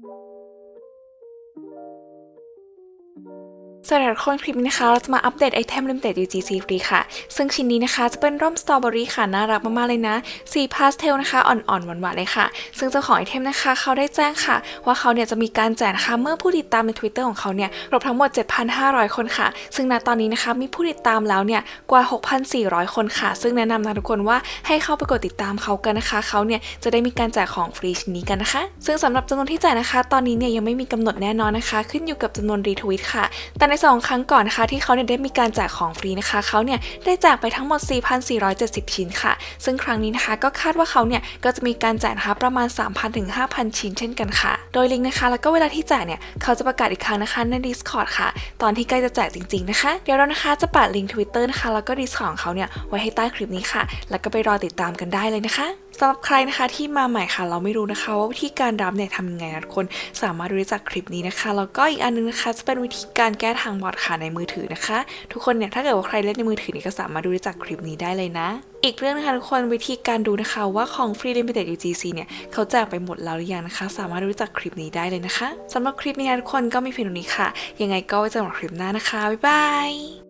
สวั สดีทุกคนคลิปนี้นะคะ เราจะมาอัปเดตไอเทมลิมเต็ด UGC ฟรีค่ะ ซึ่งชิ้นนี้นะคะจะเป็นร่มสตรอเบอรี่ค่ะ น่ารักมากๆเลยนะ สีพาสเทลนะคะ อ่อนๆ หวานๆ เลยค่ะ ซึ่งเจ้าของไอเทมนะคะ เขาได้แจ้งค่ะ ว่าเขาเนี่ยจะมีการแจกนะคะเมื่อผู้ติดตามใน Twitter ของเขาเนี่ยครบทั้งหมด 7,500 คนค่ะ ซึ่งณตอนนี้นะคะมีผู้ติดตามแล้วเนี่ยกว่า 6,400 คนค่ะ ซึ่งแนะนำนะทุกคนว่าให้เข้าไปกดติดตามเขากันนะคะ เขาเนี่ยจะได้มีการแจกของฟรีชิ้นนี้กันนะคะ ซึ่งสำหรับจำนวนที่แจกนะคะ ตอนนี้เนี่ยยังไม่มีกำหนดแน่นอนนะคะ ขึ้นอยู่กับจำนวนรีทวิตค่ะแต่ในสองครั้งก่อนนะคะที่เขาเนี่ยได้มีการแจกของฟรีนะคะเขาเนี่ยได้แจกไปทั้งหมด 4,470 ชิ้นค่ะ ซึ่งครั้งนี้นะคะก็คาดว่าเขาเนี่ยก็จะมีการแจกนะคะประมาณ 3,000ถึง5,000 ชิ้นเช่นกันค่ะ โดยลิงก์นะคะ แล้วก็เวลาที่แจกเนี่ยเขาจะประกาศอีกครั้งนะคะใน Discord ค่ะ ตอนที่ใกล้จะแจกจริงๆนะคะ เดี๋ยวเรานะคะจะปัดลิงก์ Twitter นะคะแล้วก็ Discord ของเขาเนี่ยไว้ให้ใต้คลิปนี้ค่ะ แล้วก็ไปรอติดตามกันได้เลยนะคะสำหรับใครนะคะที่มาใหม่ค่ะ เราไม่รู้นะคะว่าวิธีการรับเนี่ยทำยังไงนะทุกคนสามารถดูจากคลิปนี้นะคะแล้วก็อีกอันนึงนะคะจะเป็นวิธีการแก้ทางบอดค่ะในมือถือนะคะ ทุกคนเนี่ยถ้าเกิดว่าใครเล่นในมือถือนี่ก็สามารถดูได้จากคลิปนี้ได้เลยนะ อีกเรื่องนะคะทุกคนวิธีการดูนะคะว่าของฟรี Limited UGC เนี่ยเขาแจกไปหมดแล้วหรือยังนะคะ สามารถดูจากคลิปนี้ได้เลยนะคะสำหรับคลิปนี้นะทุกคนก็มีเพียงเท่านี้ค่ะ ยังไงก็ไว้เจอกันคลิปหน้านะคะบ๊ายบาย